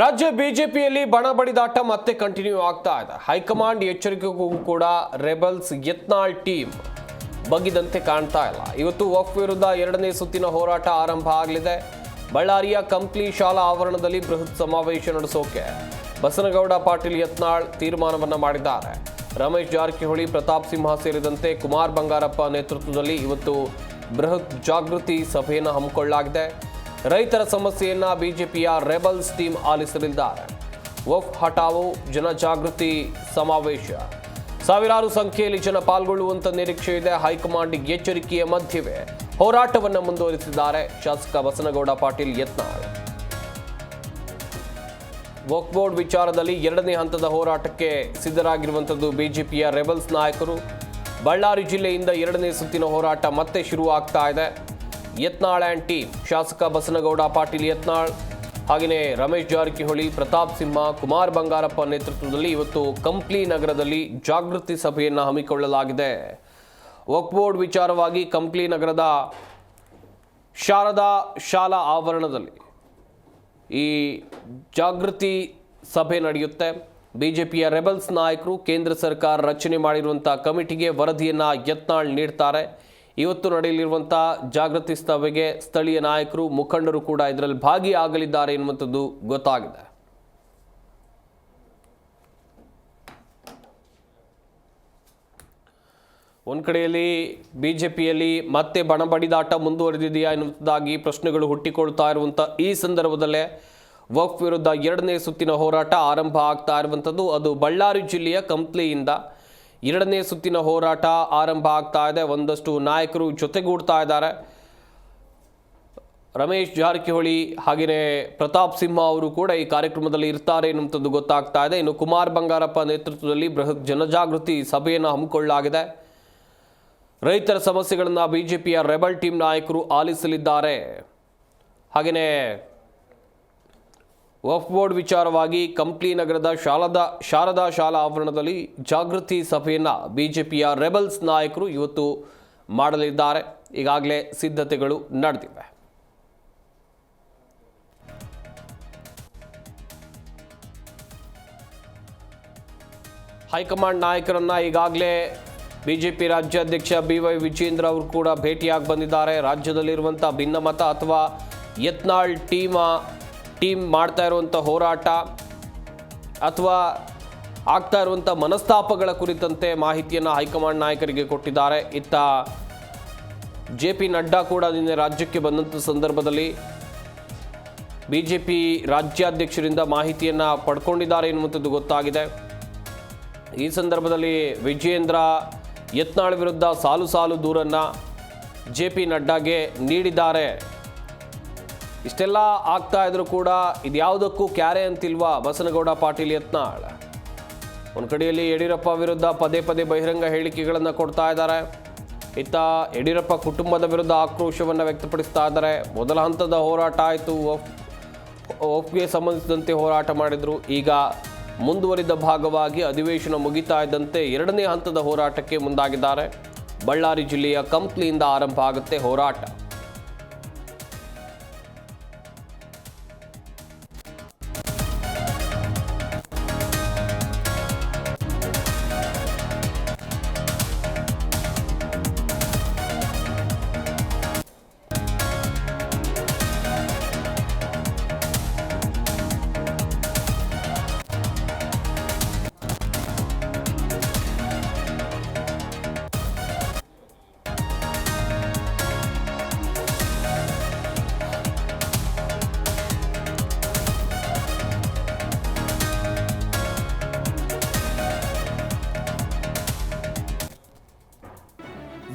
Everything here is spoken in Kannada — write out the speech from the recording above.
ರಾಜ್ಯ ಬಿಜೆಪಿಯಲ್ಲಿ ಬಣ ಬಡಿದಾಟ ಮತ್ತೆ ಕಂಟಿನ್ಯೂ ಆಗ್ತಾ ಇದೆ. ಹೈಕಮಾಂಡ್ ಎಚ್ಚರಿಕೆಗೂ ಕೂಡ ರೆಬಲ್ಸ್ ಯತ್ನಾಳ್ ಟೀಮ್ ಬಗ್ಗಿದಂತೆ ಕಾಣ್ತಾ ಇಲ್ಲ. ಇವತ್ತು ವಕ್ ವಿರುದ್ಧ ಎರಡನೇ ಸುತ್ತಿನ ಹೋರಾಟ ಆರಂಭ ಆಗಲಿದೆ. ಬಳ್ಳಾರಿಯ ಕಂಪ್ಲಿ ಶಾಲಾ ಆವರಣದಲ್ಲಿ ಬೃಹತ್ ಸಮಾವೇಶ ನಡೆಸೋಕೆ ಬಸನಗೌಡ ಪಾಟೀಲ್ ಯತ್ನಾಳ್ ತೀರ್ಮಾನವನ್ನು ಮಾಡಿದ್ದಾರೆ. ರಮೇಶ್ ಜಾರಕಿಹೊಳಿ, ಪ್ರತಾಪ್ ಸಿಂಹ ಸೇರಿದಂತೆ ಕುಮಾರ್ ಬಂಗಾರಪ್ಪ ನೇತೃತ್ವದಲ್ಲಿ ಇವತ್ತು ಬೃಹತ್ ಜಾಗೃತಿ ಸಭೆಯನ್ನು ಹಮ್ಮಿಕೊಳ್ಳಲಾಗಿದೆ. ರೈತರ ಸಮಸ್ಯೆಯನ್ನ ಬಿಜೆಪಿಯ ರೆಬಲ್ಸ್ ಟೀಮ್ ಆಲಿಸಲಿದ್ದಾರೆ. ವಫ್ ಹಟಾವು ಜನಜಾಗೃತಿ ಸಮಾವೇಶ. ಸಾವಿರಾರು ಸಂಖ್ಯೆಯಲ್ಲಿ ಜನ ಪಾಲ್ಗೊಳ್ಳುವಂತ ನಿರೀಕ್ಷೆ ಇದೆ. ಹೈಕಮಾಂಡ್ ಎಚ್ಚರಿಕೆಯ ಮಧ್ಯವೇ ಹೋರಾಟವನ್ನು ಮುಂದುವರಿಸಿದ್ದಾರೆ ಶಾಸಕ ಬಸನಗೌಡ ಪಾಟೀಲ್ ಯತ್ನಾಳ್. ವಕ್ ಬೋರ್ಡ್ ವಿಚಾರದಲ್ಲಿ ಎರಡನೇ ಹಂತದ ಹೋರಾಟಕ್ಕೆ ಸಿದ್ಧರಾಗಿರುವಂಥದ್ದು ಬಿಜೆಪಿಯ ರೆಬಲ್ಸ್ ನಾಯಕರು. ಬಳ್ಳಾರಿ ಜಿಲ್ಲೆಯಿಂದ ಎರಡನೇ ಸುತ್ತಿನ ಹೋರಾಟ ಮತ್ತೆ ಶುರುವಾಗ್ತಾ ಇದೆ. ಯತ್ನಾಳ್ ಆ್ಯಂಡ್ ಟೀಮ್ ಶಾಸಕ ಬಸನಗೌಡ, ಪಾಟೀಲ್ ಯತ್ನಾಳ್. ಹಾಗೆಯೇ ರಮೇಶ್ ಜಾರಕಿಹೊಳಿ, ಪ್ರತಾಪ್ ಸಿಂಹ, ಕುಮಾರ್ ಬಂಗಾರಪ್ಪ ನೇತೃತ್ವದಲ್ಲಿ ಇವತ್ತು ಕಂಪ್ಲಿ ನಗರದಲ್ಲಿ ಜಾಗೃತಿ ಸಭೆಯನ್ನು ಹಮ್ಮಿಕೊಳ್ಳಲಾಗಿದೆ. ವಕ್ಬೋರ್ಡ್ ವಿಚಾರವಾಗಿ ಕಂಪ್ಲಿ ನಗರದ ಶಾರದಾ ಶಾಲಾ ಆವರಣದಲ್ಲಿ ಈ ಜಾಗೃತಿ ಸಭೆ ನಡೆಯುತ್ತೆ. ಬಿಜೆಪಿಯ ರೆಬಲ್ಸ್ ನಾಯಕರು ಕೇಂದ್ರ ಸರ್ಕಾರ ರಚನೆ ಮಾಡಿರುವಂಥ ಕಮಿಟಿಗೆ ವರದಿಯನ್ನು ಯತ್ನಾಳ್ ನೀಡ್ತಾರೆ. ಇವತ್ತು ನಡೆಯಲಿರುವಂಥ ಜಾಗೃತಿ ಸಭೆಗೆ ಸ್ಥಳೀಯ ನಾಯಕರು, ಮುಖಂಡರು ಕೂಡ ಇದರಲ್ಲಿ ಭಾಗಿಯಾಗಲಿದ್ದಾರೆ ಎನ್ನುವಂಥದ್ದು ಗೊತ್ತಾಗಿದೆ. ಒಂದು ಕಡೆಯಲ್ಲಿ ಬಿ ಜೆ ಪಿಯಲ್ಲಿ ಮತ್ತೆ ಬಣಬಡಿದಾಟ ಮುಂದುವರೆದಿದೆಯಾ ಎನ್ನುವುದಾಗಿ ಪ್ರಶ್ನೆಗಳು ಹುಟ್ಟಿಕೊಳ್ತಾ ಇರುವಂಥ ಈ ಸಂದರ್ಭದಲ್ಲೇ ವಕ್ಫ್ ವಿರುದ್ಧ ಎರಡನೇ ಸುತ್ತಿನ ಹೋರಾಟ ಆರಂಭ ಆಗ್ತಾ ಇರುವಂಥದ್ದು. ಅದು ಬಳ್ಳಾರಿ ಜಿಲ್ಲೆಯ ಕಂಪ್ಲಿಯಿಂದ ಎರಡನೇ ಸುತ್ತಿನ ಹೋರಾಟ ಆರಂಭ ಆಗ್ತಾ ಇದೆ. ಒಂದಷ್ಟು ನಾಯಕರು ಜೊತೆಗೂಡ್ತಾ ಇದ್ದಾರೆ. ರಮೇಶ್ ಜಾರಕಿಹೊಳಿ ಹಾಗೆಯೇ ಪ್ರತಾಪ್ ಸಿಂಹ ಅವರು ಕೂಡ ಈ ಕಾರ್ಯಕ್ರಮದಲ್ಲಿ ಇರ್ತಾರೆ ಎನ್ನುವಂಥದ್ದು ಗೊತ್ತಾಗ್ತಾ ಇದೆ. ಇನ್ನು ಕುಮಾರ್ ಬಂಗಾರಪ್ಪ ನೇತೃತ್ವದಲ್ಲಿ ಬೃಹತ್ ಜನಜಾಗೃತಿ ಸಭೆಯನ್ನು ಹಮ್ಮಿಕೊಳ್ಳಲಾಗಿದೆ. ರೈತರ ಸಮಸ್ಯೆಗಳನ್ನು ಬಿಜೆಪಿಯ ರೆಬಲ್ ಟೀಮ್ ನಾಯಕರು ಆಲಿಸಲಿದ್ದಾರೆ. ಹಾಗೆಯೇ ವಫ್ ಬೋರ್ಡ್ ವಿಚಾರವಾಗಿ ಕಂಪ್ಲಿ ನಗರದ ಶಾಲದ, ಶಾರದಾ ಶಾಲಾ ಆವರಣದಲ್ಲಿ ಜಾಗೃತಿ ಸಭೆಯನ್ನು ಬಿಜೆಪಿಯ ರೆಬಲ್ಸ್ ನಾಯಕರು ಇವತ್ತು ಮಾಡಲಿದ್ದಾರೆ. ಈಗಾಗಲೇ ಸಿದ್ಧತೆಗಳು ನಡೆದಿವೆ. ಹೈಕಮಾಂಡ್ ನಾಯಕರನ್ನು ಈಗಾಗಲೇ ಬಿಜೆಪಿ ರಾಜ್ಯಾಧ್ಯಕ್ಷ ಬಿ ವೈ ವಿಜೇಂದ್ರ ಅವರು ಕೂಡ ಭೇಟಿಯಾಗಿ ಬಂದಿದ್ದಾರೆ. ರಾಜ್ಯದಲ್ಲಿರುವಂಥ ಭಿನ್ನಮತ ಅಥವಾ ಯತ್ನಾಳ್ ಟೀಮ ಟೀಮ್ ಮಾಡ್ತಾ ಇರುವಂಥ ಹೋರಾಟ ಅಥವಾ ಆಗ್ತಾ ಇರುವಂಥ ಮನಸ್ತಾಪಗಳ ಕುರಿತಂತೆ ಮಾಹಿತಿಯನ್ನು ಹೈಕಮಾಂಡ್ ನಾಯಕರಿಗೆ ಕೊಟ್ಟಿದ್ದಾರೆ. ಇತ್ತ ಜೆ ಪಿ ನಡ್ಡಾ ಕೂಡ ನಿನ್ನೆ ರಾಜ್ಯಕ್ಕೆ ಬಂದಂಥ ಸಂದರ್ಭದಲ್ಲಿ ಬಿ ಜೆ ಪಿ ರಾಜ್ಯಾಧ್ಯಕ್ಷರಿಂದ ಮಾಹಿತಿಯನ್ನು ಪಡ್ಕೊಂಡಿದ್ದಾರೆ ಎನ್ನುವಂಥದ್ದು ಗೊತ್ತಾಗಿದೆ. ಈ ಸಂದರ್ಭದಲ್ಲಿ ವಿಜಯೇಂದ್ರ ಯತ್ನಾಳ್ ವಿರುದ್ಧ ಸಾಲು ಸಾಲು ದೂರನ್ನು ಜೆ ಪಿ ನಡ್ಡಾಗೆ ನೀಡಿದ್ದಾರೆ. ಇಷ್ಟೆಲ್ಲ ಆಗ್ತಾ ಇದ್ರು ಕೂಡ ಇದ್ಯಾವುದಕ್ಕೂ ಕ್ಯಾರೆ ಅಂತಿಲ್ವಾ ಬಸನಗೌಡ ಪಾಟೀಲ್ ಯತ್ನಾಳ್? ಒಂದು ಕಡೆಯಲ್ಲಿ ಯಡಿಯೂರಪ್ಪ ವಿರುದ್ಧ ಪದೇ ಪದೇ ಬಹಿರಂಗ ಹೇಳಿಕೆಗಳನ್ನು ಕೊಡ್ತಾ ಇದ್ದಾರೆ. ಇತ್ತ ಯಡಿಯೂರಪ್ಪ ಕುಟುಂಬದ ವಿರುದ್ಧ ಆಕ್ರೋಶವನ್ನು ವ್ಯಕ್ತಪಡಿಸ್ತಾ ಇದ್ದಾರೆ. ಮೊದಲ ಹಂತದ ಹೋರಾಟ ಆಯಿತು. ಒಪ್ಪಿಗೆ ಸಂಬಂಧಿಸಿದಂತೆ ಹೋರಾಟ ಮಾಡಿದರು. ಈಗ ಮುಂದುವರಿದ ಭಾಗವಾಗಿ ಅಧಿವೇಶನ ಮುಗಿತಾ ಇದ್ದಂತೆ ಎರಡನೇ ಹಂತದ ಹೋರಾಟಕ್ಕೆ ಮುಂದಾಗಿದ್ದಾರೆ. ಬಳ್ಳಾರಿ ಜಿಲ್ಲೆಯ ಕಂಪ್ಲಿಯಿಂದ ಆರಂಭ ಆಗುತ್ತೆ ಹೋರಾಟ.